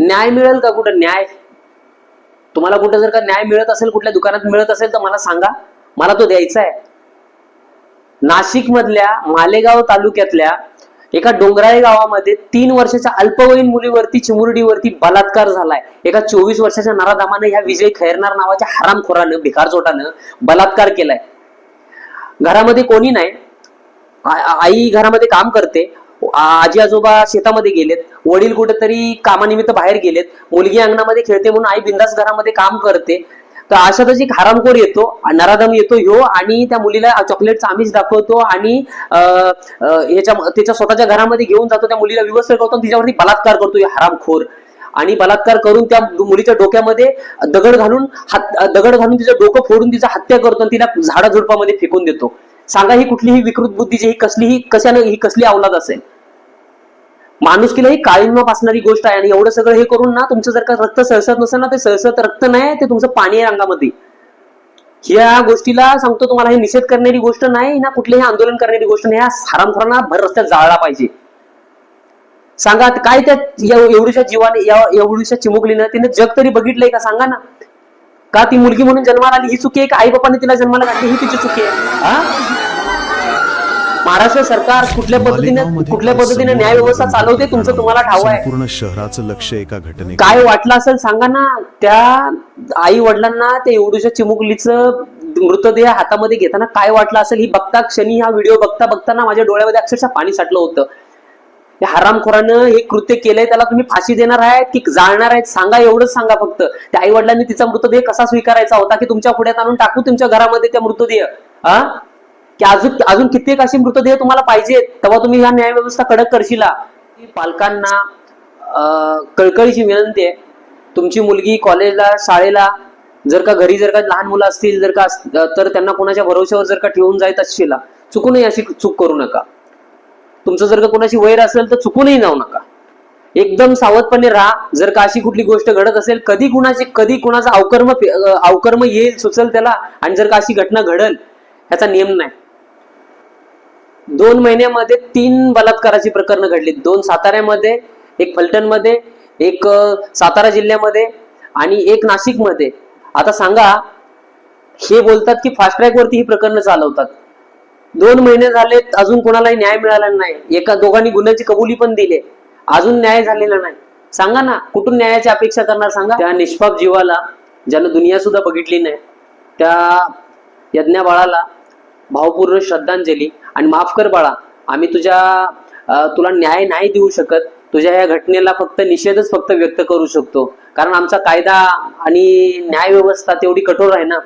न्याय मिळेल का कुठं? न्याय. तुम्हाला कुठं जर का न्याय मिळत असेल कुठल्या दुकानात मिळत असेल तर मला सांगा. मला तो द्यायचा आहे. नाशिक मधल्या मालेगाव तालुक्यातल्या एका डोंगराळी गावामध्ये तीन वर्षाच्या अल्पवयीन मुलीवरती चिमुरडीवरती बलात्कार झालाय. एका चोवीस वर्षाच्या नराधामानं ह्या विजय खैरनार नावाच्या हरामखोरानं भिकारचोटानं बलात्कार केलाय. घरामध्ये कोणी नाही. आई घरामध्ये काम करते. आजी आजोबा शेतामध्ये गेलेत. वडील कुठेतरी कामानिमित्त बाहेर गेलेत. मुलगी अंगणामध्ये खेळते म्हणून आई बिंदास घरामध्ये काम करते. तर अशातच एक हरामखोर येतो नराधम येतो ह्यो आणि त्या मुलीला चॉकलेटचा आमिष दाखवतो आणि ह्याच्या त्याच्या स्वतःच्या घरामध्ये घेऊन जातो. त्या मुलीला विवस्त करतो तिच्यावरती बलात्कार करतो हरामखोर. आणि बलात्कार करून त्या मुलीच्या डोक्यामध्ये दगड घालून हात दगड घालून तिचं डोकं फोडून तिचा हत्या करतो आणि तिला झाडा झुडपामध्ये फेकून देतो. सांगा ही कुठलीही विकृत बुद्धीची ही कसलीही कशाने ही कसली अवलाद असेल? माणुसकीला ही काळिंबाप असणारी गोष्ट आहे आणि एवढं सगळं हे करून ना तुमचं जर का रक्त सळसत नसेल ना ते सळसत रक्त नाही ते तुमचं पाणी आहे अंगामध्ये ह्या गोष्टीला सांगतो तुम्हाला हे निषेध करणारी गोष्ट नाही ना कुठलेही आंदोलन करणारी गोष्ट नाही ह्या भर रस्त्यात जाळला पाहिजे. सांगा काय त्या एवढीशा जीवाने एवढीशा चिमुकली चिमुकलीनं तिने जग तरी बघितलंय का? सांगा ना. का ती मुलगी म्हणून जन्माला आली? ही चुकी आहे का? आई बापाने तिला जन्माला घातली? ही तिची चुकी आहे. हा? महाराष्ट्र सरकार कुठल्या पद्धतीने कुठल्या पद्धतीने न्याय व्यवस्था चालवते तुमचं तुम्हाला ठाव आहे. संपूर्ण शहराचं लक्ष एका घटने काय वाटलं असेल सांगा ना. त्या आई वडिलांना त्या एवढ्याशा चिमुकलीचं मृतदेह हातामध्ये घेताना काय वाटलं असेल? ही बघता क्षणी हा व्हिडिओ बघता बघताना माझ्या डोळ्यामध्ये अक्षरशः पाणी साठलं होतं. या हरामखोरानं हे कृत्य केलंय त्याला तुम्ही फाशी देणार आहे की जाळणार आहेत? सांगा एवढंच सांगा फक्त. त्या आई वडिलांनी तिचा मृतदेह कसा स्वीकारायचा होता की तुमच्या पुढ्यात आणून टाकू तुमच्या घरामध्ये त्या मृतदेह? हा की अजून अजून कित्येक अशी मृतदेह तुम्हाला पाहिजेत तेव्हा तुम्ही ह्या न्याय व्यवस्था कडक करशिला पालकांना कळकळीची विनंती आहे. तुमची मुलगी कॉलेजला शाळेला जर का घरी जर का लहान मुलं असतील जर का तर त्यांना कोणाच्या भरोश्यावर जर का ठेवून जायत असशील चुकूनही अशी चूक करू नका. तुमचं जर का कोणाशी वैर असेल तर चुकूनही जाऊ नका. एकदम सावधपणे राहा. जर का अशी कुठली गोष्ट घडत असेल कधी कुणाची कधी कुणाचा अवकर्म अवकर्म येईल सुचल त्याला आणि जर का अशी घटना घडल ह्याचा नियम नाही. दोन महिन्यामध्ये तीन बलात्काराची प्रकरणं घडली. दोन साताऱ्यामध्ये एक फलटणमध्ये एक सातारा जिल्ह्यामध्ये आणि एक नाशिकमध्ये. आता सांगा हे बोलतात की फास्ट ट्रॅक वरती ही प्रकरणं चालवतात. दोन महिने झाले अजून कोणालाही न्याय मिळाला नाही. एका दोघांनी गुन्ह्याची कबुली पण दिली. अजून न्याय झालेला नाही. सांगा ना कुठून न्यायाची अपेक्षा करणार सांगा? त्या निष्पाप जीवाला ज्यानं दुनिया सुद्धा बघितली नाही त्या यज्ञा बाळाला भावपूर्ण श्रद्धांजली. आणि माफ कर बाळा आम्ही तुझ्या तुला न्याय नाही देऊ शकत. तुझ्या या घटनेला फक्त निषेधच फक्त व्यक्त करू शकतो. कारण आमचा कायदा आणि न्याय व्यवस्था तेवढी कठोर आहे ना.